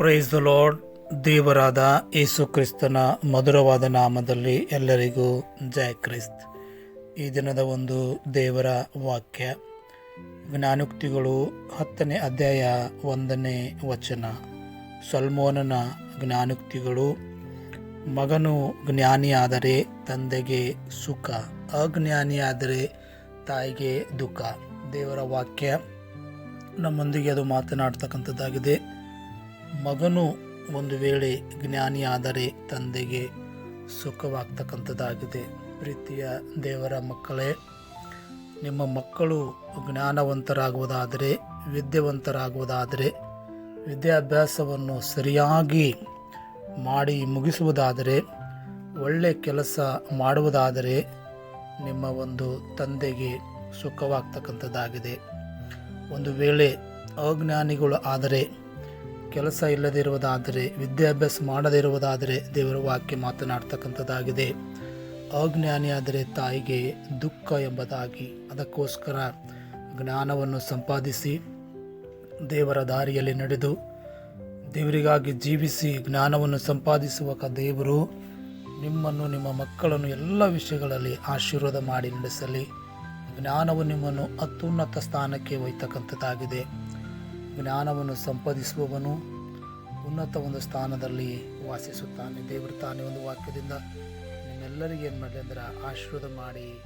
Praise the lord ದೇವರಾದ ಯೇಸು ಕ್ರಿಸ್ತನ ಮಧುರವಾದ ನಾಮದಲ್ಲಿ ಎಲ್ಲರಿಗೂ ಜಯ ಕ್ರಿಸ್ತ್. ಈ ದಿನದ ಒಂದು ದೇವರ ವಾಕ್ಯ, ಜ್ಞಾನೋಕ್ತಿಗಳು ಹತ್ತನೇ ಅಧ್ಯಾಯ ಒಂದನೇ ವಚನ. ಸಲ್ಮೋನನ ಜ್ಞಾನೋಕ್ತಿಗಳು, ಮಗನು ಜ್ಞಾನಿಯಾದರೆ ತಂದೆಗೆ ಸುಖ, ಅಜ್ಞಾನಿಯಾದರೆ ತಾಯಿಗೆ ದುಃಖ. ದೇವರ ವಾಕ್ಯ ನಮ್ಮೊಂದಿಗೆ ಅದು ಮಾತನಾಡ್ತಕ್ಕಂಥದ್ದಾಗಿದೆ. ಮಗನು ಒಂದು ವೇಳೆ ಜ್ಞಾನಿಯಾದರೆ ತಂದೆಗೆ ಸುಖವಾಗ್ತಕ್ಕಂಥದ್ದಾಗಿದೆ. ಪ್ರೀತಿಯ ದೇವರ ಮಕ್ಕಳೇ, ನಿಮ್ಮ ಮಕ್ಕಳು ಜ್ಞಾನವಂತರಾಗುವುದಾದರೆ, ವಿದ್ಯಾವಂತರಾಗುವುದಾದರೆ, ವಿದ್ಯಾಭ್ಯಾಸವನ್ನು ಸರಿಯಾಗಿ ಮಾಡಿ ಮುಗಿಸುವುದಾದರೆ, ಒಳ್ಳೆ ಕೆಲಸ ಮಾಡುವುದಾದರೆ ನಿಮ್ಮ ಒಂದು ತಂದೆಗೆ ಸುಖವಾಗ್ತಕ್ಕಂಥದ್ದಾಗಿದೆ. ಒಂದು ವೇಳೆ ಅಜ್ಞಾನಿಗಳು ಆದರೆ ಕೆಲಸ ಇಲ್ಲದಿರುವುದಾದರೆ, ವಿದ್ಯಾಭ್ಯಾಸ ಮಾಡದೇ ಇರುವುದಾದರೆ ದೇವರ ವಾಕ್ಯ ಮಾತನಾಡ್ತಕ್ಕಂಥದ್ದಾಗಿದೆ. ಅಜ್ಞಾನಿಯಾದರೆ ತಾಯಿಗೆ ದುಃಖ ಎಂಬುದಾಗಿ. ಅದಕ್ಕೋಸ್ಕರ ಜ್ಞಾನವನ್ನು ಸಂಪಾದಿಸಿ ದೇವರ ದಾರಿಯಲ್ಲಿ ನಡೆದು ದೇವರಿಗಾಗಿ ಜೀವಿಸಿ ಜ್ಞಾನವನ್ನು ಸಂಪಾದಿಸುವ ದೇವರು ನಿಮ್ಮನ್ನು, ನಿಮ್ಮ ಮಕ್ಕಳನ್ನು ಎಲ್ಲ ವಿಷಯಗಳಲ್ಲಿ ಆಶೀರ್ವಾದ ಮಾಡಿ ನಡೆಸಲಿ. ಜ್ಞಾನವು ನಿಮ್ಮನ್ನು ಅತ್ಯುನ್ನತ ಸ್ಥಾನಕ್ಕೆ ಒಯ್ತಕ್ಕಂಥದ್ದಾಗಿದೆ ಜ್ಞಾನವನ್ನು ಸಂಪಾದಿಸುವವನು ಉನ್ನತ ಒಂದು ಸ್ಥಾನದಲ್ಲಿ ವಾಸಿಸುತ್ತಾನೆ. ದೇವರು ತಾನೇ ಒಂದು ವಾಕ್ಯದಿಂದ ನಿಮ್ಮೆಲ್ಲರಿಗೆ ಏನು ಮಾಡಲಿ ಅಂದ್ರೆ ಆಶೀರ್ವಾದ ಮಾಡಿ